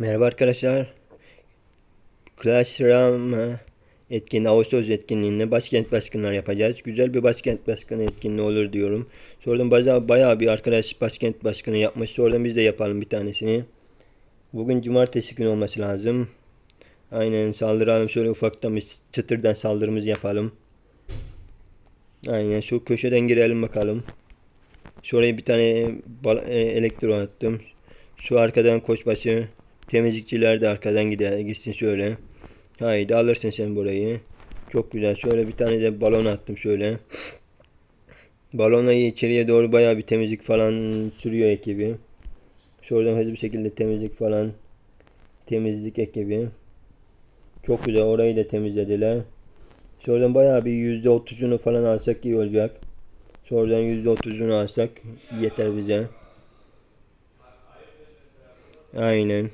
Merhaba arkadaşlar. Clash Royale etkinliği, Ağustos etkinliğinde başkent başkanlar yapacağız. Güzel bir başkent başkanı etkinliği olur diyorum. Sonradan bayağı, bayağı bir arkadaş başkent başkanı yapmış. Sonradan biz de yapalım bir tanesini. Bugün cumartesi günü olması lazım. Aynen saldıralım. Şöyle ufaktan bir çıtırdan saldırımızı yapalım. Aynen şu köşeden girelim bakalım. Şuraya bir tane e, elektro attım. Şu arkadan koçbaşı. Temizlikçiler de arkadan gider, gitsin şöyle. Haydi alırsın sen burayı. Çok güzel. Şöyle bir tane de balon attım şöyle. Balonla içeriye doğru bayağı bir temizlik falan sürüyor ekibi. Şuradan hızlı bir şekilde temizlik falan. Temizlik ekibi. Çok güzel. Orayı da temizlediler. Şuradan bayağı bir %30'unu falan alsak iyi olacak. Şuradan %30'unu alsak yeter bize. Aynen.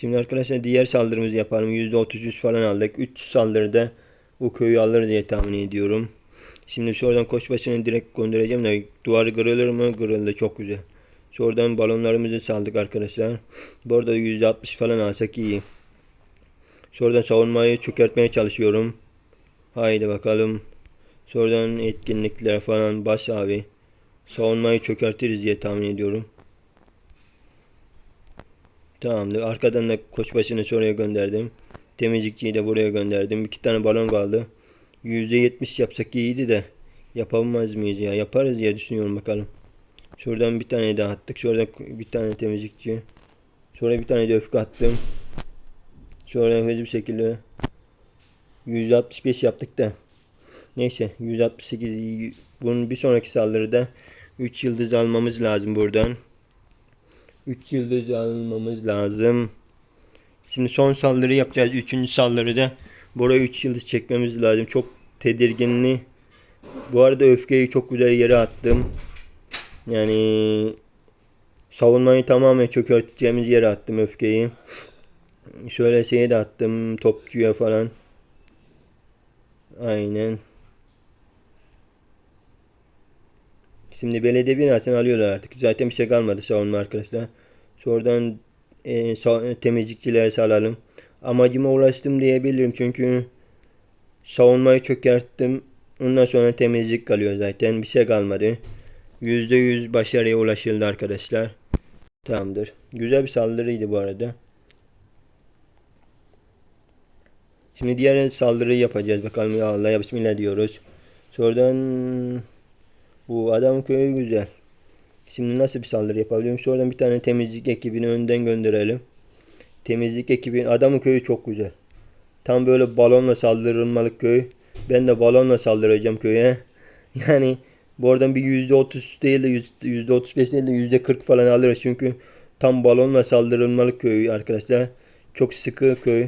Şimdi arkadaşlar diğer saldırımızı yapalım. %33 falan aldık. 3 saldırıda bu köyü alır diye tahmin ediyorum. Şimdi şuradan koçbaşını direkt göndereceğim de duvar kırılır mı? Kırıldı. Çok güzel. Şuradan balonlarımızı saldık arkadaşlar. Bu arada %60 falan alsak iyi. Şuradan savunmayı çökertmeye çalışıyorum. Haydi bakalım. Sonradan etkinlikler falan baş abi. Savunmayı çökertiriz diye tahmin ediyorum. Tamamdır. Arkadan da koçbaşını şuraya gönderdim. Temizlikçiyi de buraya gönderdim. İki tane balon kaldı. %70 yapsak iyiydi de. Yapamaz mıyız ya? Yaparız diye düşünüyorum bakalım. Şuradan bir tane daha attık. Şurada bir tane temizlikçi. Sonra bir tane de öfke attım. Sonra hızlı bir şekilde 165 yaptık da. Neyse 168 iyi. bunun bir sonraki saldırıda 3 yıldız almamız lazım buradan. 3 yıldız almamız lazım. Şimdi son saldırı yapacağız. Üçüncü saldırıda buraya 3 yıldız çekmemiz lazım. Çok tedirginli. Bu arada öfkeyi çok güzel yere attım. Yani savunmayı tamamen çökerteceğimiz yere attım öfkeyi. Şöyle şeye de attım topçuya falan. Aynen. Şimdi belediye binasını alıyorlar artık. Zaten bir şey kalmadı savunma arkadaşlar. Sonradan e, sa- temizlikçilere salalım. Amacıma ulaştım diyebilirim çünkü savunmayı çökerttim. Ondan sonra temizlik kalıyor zaten. Bir şey kalmadı. %100 başarıya ulaşıldı arkadaşlar. Tamamdır. Güzel bir saldırıydı bu arada. Şimdi diğer saldırıyı yapacağız. Bakalım ya Allah ya Bismillah diyoruz. Sonradan bu adam köyü güzel. Şimdi nasıl bir saldırı yapabilirim? Sonradan bir tane temizlik ekibini önden gönderelim. Temizlik ekibi adamın köyü çok güzel. Tam böyle balonla saldırılmalık köy. Ben de balonla saldıracağım köye. Yani bu oradan bir %30 değil de %35 değil de %40 falan alırız. Çünkü tam balonla saldırılmalık köy arkadaşlar. Çok sıkı köy.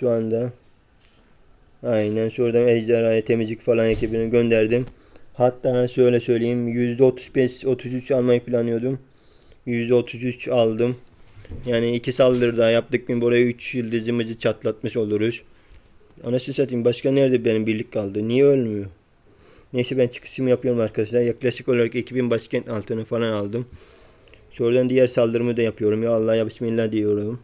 Şu anda. Aynen şuradan ejderhaya temizlik falan ekibini gönderdim. Hatta şöyle söyleyeyim %35 33 almayı planlıyordum. %33 aldım. Yani iki saldırı daha yaptık mı buraya 3 yıldızımızı çatlatmış oluruz. Anasını satayım başka nerede benim birlik kaldı? Niye ölmüyor? Neyse ben çıkışımı yapıyorum arkadaşlar. Yaklaşık olarak ekibin başkent altını falan aldım. Sonradan diğer saldırımı da yapıyorum. Ya Allah ya Bismillah diyorum.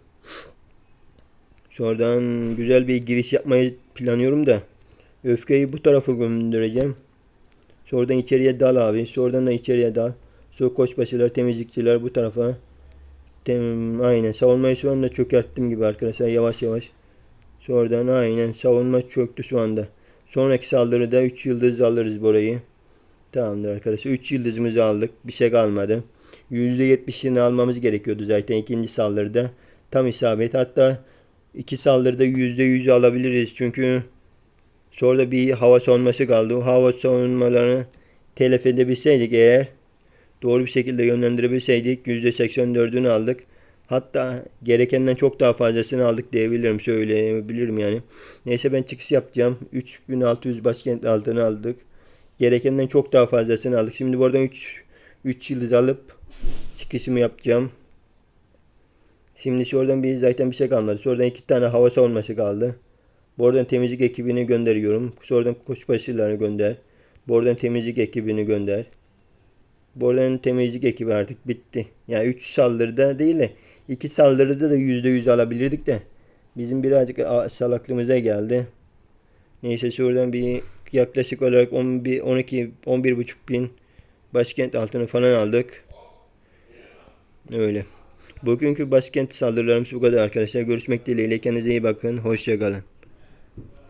Sonradan güzel bir giriş yapmayı planlıyorum da. Öfkeyi bu tarafa göndereceğim. Sonradan içeriye dal abi. Sonradan da içeriye dal. Sonra koçbaşılar, temizlikçiler bu tarafa. Tem, aynen savunmayı şu anda çökerttim gibi arkadaşlar yavaş yavaş. Sonradan aynen savunma çöktü şu anda. Sonraki saldırıda 3 yıldız alırız burayı. Tamamdır arkadaşlar. 3 yıldızımızı aldık. Bir şey kalmadı. %70'ini almamız gerekiyordu zaten ikinci saldırıda. Tam isabet. Hatta iki saldırıda %100 alabiliriz. Çünkü sonra bir hava savunması kaldı. O hava savunmalarını telef edebilseydik eğer doğru bir şekilde yönlendirebilseydik %84'ünü aldık. Hatta gerekenden çok daha fazlasını aldık diyebilirim. Söyleyebilirim yani. Neyse ben çıkış yapacağım. 3600 başkent altını aldık. Gerekenden çok daha fazlasını aldık. Şimdi buradan 3 3 yıldız alıp çıkışımı yapacağım. Şimdi şuradan bir zaten bir şey kalmadı. Şuradan iki tane hava savunması kaldı. Buradan temizlik ekibini gönderiyorum. Sonradan koçbaşılarını gönder. Buradan temizlik ekibini gönder. Bora'nın temizlik ekibi artık bitti. Ya 3 saldırıda değil de 2 saldırıda da %100 alabilirdik de bizim birazcık salaklığımıza geldi. Neyse şuradan bir yaklaşık olarak 11 12 11 buçuk bin başkent altını falan aldık. Öyle. Bugünkü başkent saldırılarımız bu kadar arkadaşlar. Görüşmek dileğiyle. Kendinize iyi bakın. Hoşçakalın.